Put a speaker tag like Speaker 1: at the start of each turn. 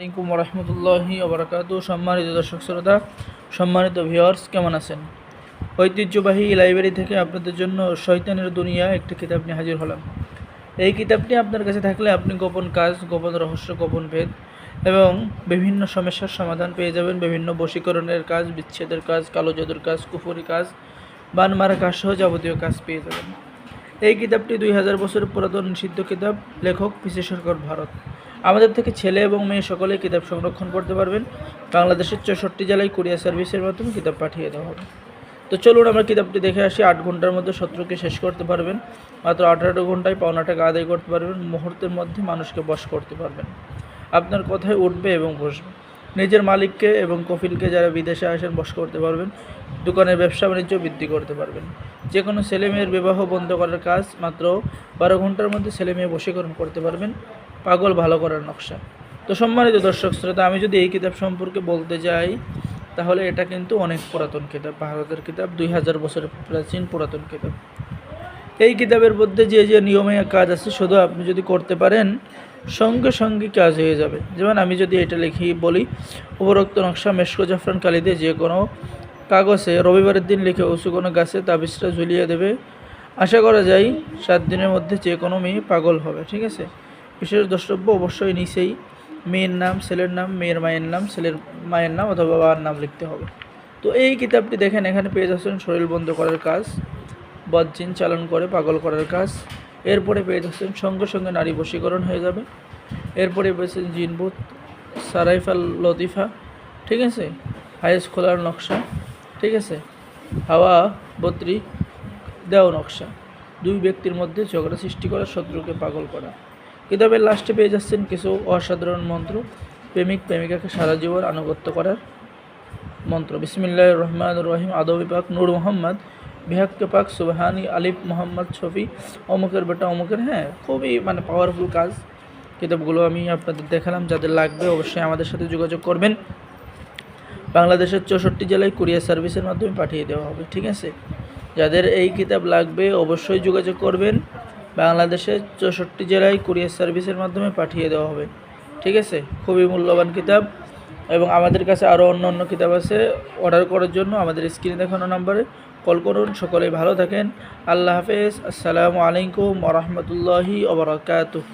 Speaker 1: আলাইকুম রহমতুল্লাহি ওবরাকাতু। সম্মানিত দর্শক শ্রোতা, সম্মানিত ভিউয়ার্স কেমন আছেন? ঐতিহ্যবাহী লাইব্রেরি থেকে আপনাদের জন্য শৈতানের দুনিয়া একটি কিতাব নিয়ে হাজির হলাম। এই কিতাবটি আপনার কাছে থাকলে আপনি গোপন কাজ, গোপন রহস্য, গোপন ভেদ এবং বিভিন্ন সমস্যার সমাধান পেয়ে যাবেন। বিভিন্ন বশীকরণের কাজ, বিচ্ছেদের কাজ কালো জাদুর কাজ, কুফুরি কাজ বান মারা কাজ সহ যাবতীয় কাজ পেয়ে যাবেন। এই কিতাবটি দুই হাজার বছর পুরাতন নিষিদ্ধ কিতাব, লেখক পিসি সরকার ভারত। আমাদের থেকে ছেলে এবং মেয়ে সকলেই কিতাব সংরক্ষণ করতে পারবেন। বাংলাদেশের চৌষট্টি জেলায় কুরিয়ার সার্ভিসের মাধ্যমে কিতাব পাঠিয়ে দেওয়া হবে। তো চলুন আমরা কিতাবটি দেখে আসি। আট ঘণ্টার মধ্যে শত্রুকে শেষ করতে পারবেন। মাত্র আঠারো ঘন্টায় পাওনা টাকা আদায় করতে পারবেন। মুহূর্তের মধ্যে মানুষকে বশ করতে পারবেন। আপনার কথায় উঠবে এবং বসবে। নিজের মালিককে এবং কফিলকে যারা বিদেশে আসেন বস করতে পারবেন। দোকানের ব্যবসা বাণিজ্য বৃদ্ধি করতে পারবেন। যে কোনো ছেলেমেয়ের বিবাহ বন্ধ করার কাজ মাত্র বারো ঘণ্টার মধ্যে ছেলে মেয়ে বশীকরণ করতে পারবেন। পাগল ভালো করার নকশা। তো সম্মানিত দর্শক শ্রোতা, আমি যদি এই কিতাব সম্পর্কে বলতে যাই, তাহলে এটা কিন্তু অনেক পুরাতন কিতাব, ভারতের কিতাব, দুই হাজার বছরের প্রাচীন পুরাতন কিতাব। এই কিতাবের মধ্যে যে যে নিয়মে কাজ আছে, শুধু আপনি যদি করতে পারেন, সঙ্গে সঙ্গে কাজ হয়ে যাবে। যেমন আমি যদি এটা লিখি, বলি, উপরোক্ত নকশা মেশকো জাফরান কালিতে যে কোনো কাগজে রবিবারের দিন লিখে উঁচু কোনো গাছে তাবিজটা ঝুলিয়ে দেবে। আশা করা যায়, সাত দিনের মধ্যে যে কোনো মেয়ে পাগল হবে, ঠিক আছে? বিশেষ দ্রষ্টব্য অবশ্যই নিচেই মেয়ের নাম, ছেলের নাম, মেয়ের মায়ের নাম, ছেলের মায়ের নাম অথবা বাবার নাম লিখতে হবে। তো এই কিতাবটি দেখেন, এখানে পেয়ে যাচ্ছেন শরীর বন্ধ করার কাজ, বদজিন চালন করে পাগল করার কাজ, এরপরে পেয়ে যাচ্ছেন সঙ্গে সঙ্গে নারী বশীকরণ হয়ে যাবে, এরপরে পেয়েছেন জিনবুত, সারাইফাল লতিফা, ঠিক আছে? হাইস খোলার নকশা, ঠিক আছে? হাওয়া বত্রি দেও নকশা, দুই ব্যক্তির মধ্যে ঝগড়া সৃষ্টি করা, শত্রুকে পাগল করা। কিতাবের লাস্টে পেয়ে যাচ্ছেন কিছু অসাধারণ মন্ত্র, প্রেমিক, প্রেমিকাকে সারা জীবন আনুগত্য করার মন্ত্র। বিসমিল্লাহ রহমান রহিম। আদবি পাক নূর মোহাম্মদ। বিহাক্কে পাক সুবহানি আলিফ মোহাম্মদ শফি অমুকের বেটা অমুকের হ্যাঁ খুবই মানে পাওয়ারফুল কাজ। কিতাবগুলো আমি আপনাদের দেখালাম, যাদের লাগবে অবশ্যই আমাদের সাথে যোগাযোগ করবেন। বাংলাদেশের চৌষট্টি জেলায় কুরিয়ার সার্ভিসের মাধ্যমে পাঠিয়ে দেওয়া হবে, ঠিক আছে? যাদের এই কিতাব লাগবে অবশ্যই যোগাযোগ করবেন। বাংলাদেশের চৌষট্টি জেলায় কুরিয়ার সার্ভিসের মাধ্যমে পাঠিয়ে দেওয়া হবে। ঠিক আছে? খুবই মূল্যবান কিতাব এবং আমাদের কাছে আরও অন্য অন্য কিতাব আছে অর্ডার করার জন্য। আমাদের স্ক্রিনে দেখানো নাম্বারে কল করুন। সকলেই ভালো থাকেন। আল্লাহ হাফেজ। আসসালামু আলাইকুম ওরহমতুল্লাহি ওবরাকাতুহ